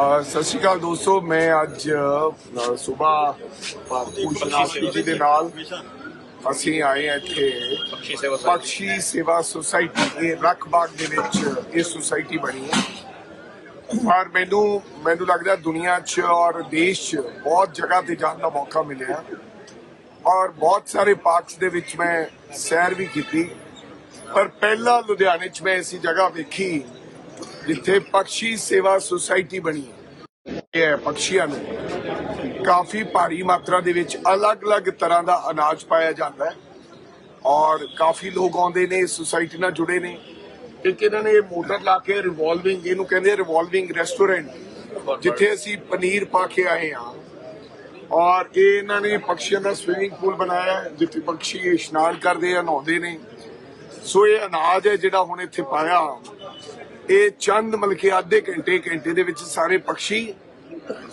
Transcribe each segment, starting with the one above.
ਸਤਿ ਸ਼੍ਰੀ ਅਕਾਲ ਦੋਸਤੋ ਮੈਂ ਅੱਜ ਸਵੇਰ ਪੂਜਨਾਥ ਜੀ ਦੇ ਨਾਲ ਅਸੀਂ ਆਏ ਹਾਂ ਇੱਥੇ ਪਕਸ਼ੀ ਸੇਵਾ ਸੁਸਾਇਟੀ ਇਹ ਰੱਖ ਬਾਗ ਦੇ ਵਿੱਚ ਇਹ ਸੁਸਾਇਟੀ ਬਣੀ ਹੈ। ਪਰ ਮੈਨੂੰ ਮੈਨੂੰ ਲੱਗਦਾ ਦੁਨੀਆ 'ਚ ਔਰ ਦੇਸ਼ 'ਚ ਬਹੁਤ ਜਗ੍ਹਾ ਤੇ ਜਾਣ ਦਾ ਮੌਕਾ ਮਿਲਿਆ। ਔਰ ਬਹੁਤ ਸਾਰੇ ਪਾਰਕਸ ਦੇ ਵਿੱਚ ਮੈਂ ਸੈਰ ਵੀ ਕੀਤੀ। ਪਰ ਪਹਿਲਾ ਲੁਧਿਆਣੇ 'ਚ ਮੈਂ ਐਸੀ ਜਗ੍ਹਾ ਵੇਖੀ। ਜਿੱਥੇ ਪਕਸ਼ੀ ਸੇਵਾ ਸੁਸਾਇਟੀ ਬਣੀ ਹੈ ਇਹ ਪਕਸ਼ੀਆਂ ਨੂੰ ਕਾਫੀ ਭਾਰੀ ਮਾਤਰਾ ਦੇ ਵਿੱਚ ਅਲੱਗ-ਅਲੱਗ ਤਰ੍ਹਾਂ ਦਾ ਅਨਾਜ ਪਾਇਆ ਜਾਂਦਾ ਹੈ ਔਰ ਕਾਫੀ ਲੋਕ ਆਉਂਦੇ ਨੇ ਸੁਸਾਇਟੀ ਨਾਲ ਜੁੜੇ ਨੇ ਇੱਕ ਇਹਨਾਂ ਨੇ ਮੋਟਰ ਲਾ ਕੇ ਰਿਵੋਲਵਿੰਗ ਇਹਨੂੰ ਕਹਿੰਦੇ ਰਿਵੋਲਵਿੰਗ ਰੈਸਟੋਰੈਂਟ ਜਿੱਥੇ ਅਸੀਂ ਪਨੀਰ ਪਾ ਕੇ ਆਏ ਹਾਂ ਔਰ ਇਹ ਇਹਨਾਂ ਨੇ ਪਕਸ਼ੀਆਂ ਦਾ ਸਵਿਮਿੰਗ ਪੂਲ ਬਣਾਇਆ ਜਿੱਥੇ ਪੰਛੀ ਇਸ਼ਨਾਨ ਕਰਦੇ ਆ ਨਹਾਉਂਦੇ ਨੇ ਸੋ ਇਹ ਅਨਾਜ ਹੈ ਜਿਹੜਾ ਹੁਣ ਇੱਥੇ ਪਾਇਆ ਇਹ ਚੰਦ ਮਤਲਬ ਕਿ ਘੰਟੇ ਘੰਟੇ ਦੇ ਵਿੱਚ ਸਾਰੇ ਪੰਛੀ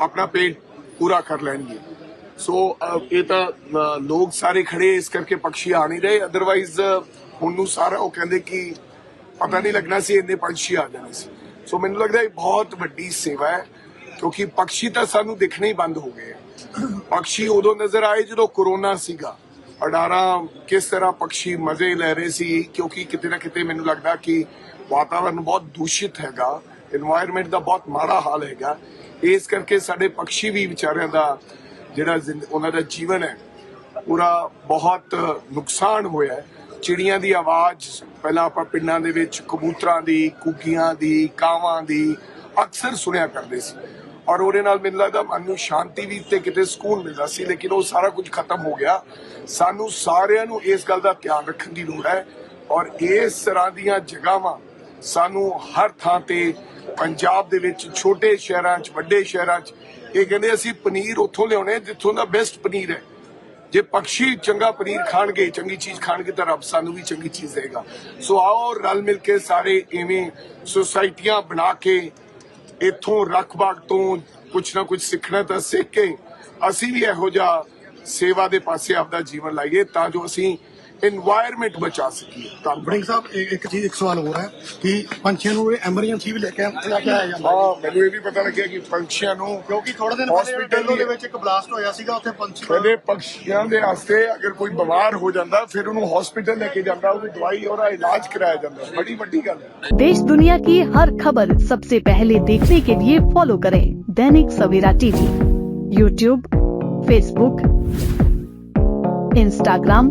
ਆਪਣਾ ਪੇਟ ਪੂਰਾ ਕਰ ਲੈਣਗੇ। ਸੋ ਇਹ ਤਾਂ ਲੋਕ ਸਾਰੇ ਖੜੇ ਇਸ ਕਰਕੇ ਪੰਛੀ ਆ ਨਹੀਂ ਰਹੇ। ਅਦਰਵਾਈਜ਼ ਹੁਣ ਨੂੰ ਸਾਰਾ ਉਹ ਕਹਿੰਦੇ ਕਿ ਪਤਾ ਨਹੀਂ ਲੱਗਣਾ ਸੀ, ਇੰਨੇ ਪੰਛੀ ਆ ਜਾਣੇ ਸੀ। ਸੋ ਮੈਨੂੰ ਲੱਗਦਾ ਇਹ ਬਹੁਤ ਵੱਡੀ ਸੇਵਾ ਹੈ, ਕਿਉਂਕਿ ਪੰਛੀ ਤਾਂ ਸਾਨੂੰ ਦਿਖਣੇ ਹੀ ਬੰਦ ਹੋ ਗਏ ਆ। ਪੰਛੀ ਉਦੋਂ ਨਜ਼ਰ ਆਏ ਜਦੋਂ ਕਰੋਨਾ ਸੀਗਾ। ਅਡਾਰਾ ਕਿਸ ਤਰ੍ਹਾਂ ਪੰਛੀ ਮਜ਼ੇ ਲੈ ਰਹੇ ਸੀ, ਕਿਉਂਕਿ ਕਿਤੇ ਨਾ ਕਿਤੇ ਮੈਨੂੰ ਲੱਗਦਾ ਕਿ ਵਾਤਾਵਰਨ ਬਹੁਤ ਦੂਸ਼ਿਤ ਹੈਗਾ এনवायरमेंट ਦਾ ਬਹੁਤ ਮਾੜਾ ਹਾਲ ਹੈਗਾ। ਇਸ ਕਰਕੇ ਸਾਡੇ ਪਕਸ਼ੀ ਵੀ ਵਿਚਾਰਿਆਂ ਦਾ ਜਿਹੜਾ ਉਹਨਾਂ ਦਾ ਜੀਵਨ ਹੈ, ਪੂਰਾ ਬਹੁਤ ਨੁਕਸਾਨ ਹੋਇਆ ਹੈ। ਚਿੜੀਆਂ ਦੀ ਆਵਾਜ਼, ਪਹਿਲਾਂ ਆਪਾਂ ਪਿੰਡਾਂ ਦੇ ਵਿੱਚ ਕਬੂਤਰਾਂ ਦੀ ਕੁੱਕੀਆਂ ਦੀ, ਕਾਵਾਂ ਦੀ ਅਕਸਰ ਸੁਣਿਆ ਕਰਦੇ ਸੀ। ਔਰ ਉਹਦੇ ਨਾਲ ਮੈਨੂੰ ਲੱਗਦਾ ਮਨ ਨੂੰ ਸ਼ਾਂਤੀ ਵੀ ਤੇ ਕਿਤੇ ਸਕੂਨ ਮਿਲਦਾ ਸੀ, ਲੇਕਿਨ ਉਹ ਸਾਰਾ ਕੁਝ ਖਤਮ ਹੋ ਗਿਆ। ਸਾਨੂੰ ਸਾਰਿਆਂ ਨੂੰ ਇਸ ਗੱਲ ਦਾ ਧਿਆਨ ਰੱਖਣ ਦੀ ਲੋੜ ਹੈ ਔਰ ਇਸ ਤਰ੍ਹਾਂ ਦੀਆਂ ਜਗ੍ਹਾਵਾਂ ਸਾਨੂੰ ਹਰ ਥਾਂ ਤੇ ਪੰਜਾਬ ਦੇ ਵਿੱਚ ਛੋਟੇ ਸ਼ਹਿਰਾਂ 'ਚ, ਵੱਡੇ ਸ਼ਹਿਰਾਂ 'ਚ, ਇਹ ਕਹਿੰਦੇ ਅਸੀਂ ਪਨੀਰ ਉੱਥੋਂ ਲਿਆਉਣੇ, ਜਿੱਥੋਂ ਦਾ ਬੈਸਟ ਪਨੀਰ ਹੈ। ਜੇ ਪੰਛੀ ਚੰਗਾ ਪਨੀਰ ਖਾਣਗੇ, ਚੰਗੀ ਚੀਜ਼ ਖਾਣਗੇ ਤਾਂ ਰੱਬ ਸਾਨੂੰ ਵੀ ਚੰਗੀ ਚੀਜ਼ ਦੇਗਾ। ਸੋ ਆਓ ਰਲ ਮਿਲ ਕੇ ਸਾਰੇ ਇਵੇਂ ਸੁਸਾਇਟੀਆਂ ਬਣਾ ਕੇ ਇੱਥੋਂ ਰਖਬਾਗ ਤੋਂ ਕੁਝ ਨਾ ਕੁਝ ਸਿੱਖਣਾ ਤਾਂ ਸਿੱਖ ਕੇ ਅਸੀਂ ਵੀ ਇਹੋ ਜਿਹਾ ਸੇਵਾ ਦੇ ਪਾਸੇ ਆਪਦਾ ਜੀਵਨ ਲਾਈਏ ਤਾਂ ਜੋ ਅਸੀਂ এনवायरमेंट ਬਚਾ ਸਕੀਏ ਕੰਪਨੀ ਸਾਹਿਬ ਇੱਕ ਚੀਜ਼ ਇੱਕ ਸਵਾਲ ਹੋ ਰਿਹਾ ਕਿ ਪੰਛੀਆਂ ਨੂੰ ਇਹ ਐਮਰਜੈਂਸੀ ਵੀ ਲੈ ਕੇ ਆਇਆ ਜਾਂਦਾ ਹਾਂ। ਮੈਨੂੰ ਇਹ ਵੀ ਪਤਾ ਲੱਗਿਆ ਕਿ ਪੰਛੀਆਂ ਨੂੰ ਕਿਉਂਕਿ ਥੋੜੇ ਦਿਨ ਪਹਿਲੇ ਦਿੱਲੀ ਦੇ ਵਿੱਚ ਇੱਕ ਬਲਾਸਟ ਹੋਇਆ ਸੀਗਾ ਉੱਥੇ ਪੰਛੀ ਪਹਿਲੇ ਪੰਛੀਆਂ ਦੇ ਵਾਸਤੇ ਅਗਰ ਕੋਈ ਬਿਮਾਰ ਹੋ ਜਾਂਦਾ ਫਿਰ ਉਹਨੂੰ ਹਸਪੀਟਲ ਲੈ ਕੇ ਜਾਂਦਾ ਉਹਦੀ ਦਵਾਈ ਔਰ ਇਲਾਜ ਕਰਾਇਆ ਜਾਂਦਾ। ਬੜੀ ਵੱਡੀ ਗੱਲ ਹੈ। ਦੇਸ਼ ਦੁਨੀਆ की हर खबर सबसे पहले देखने के लिए फॉलो करें Dainik Savera TV YouTube Facebook Instagram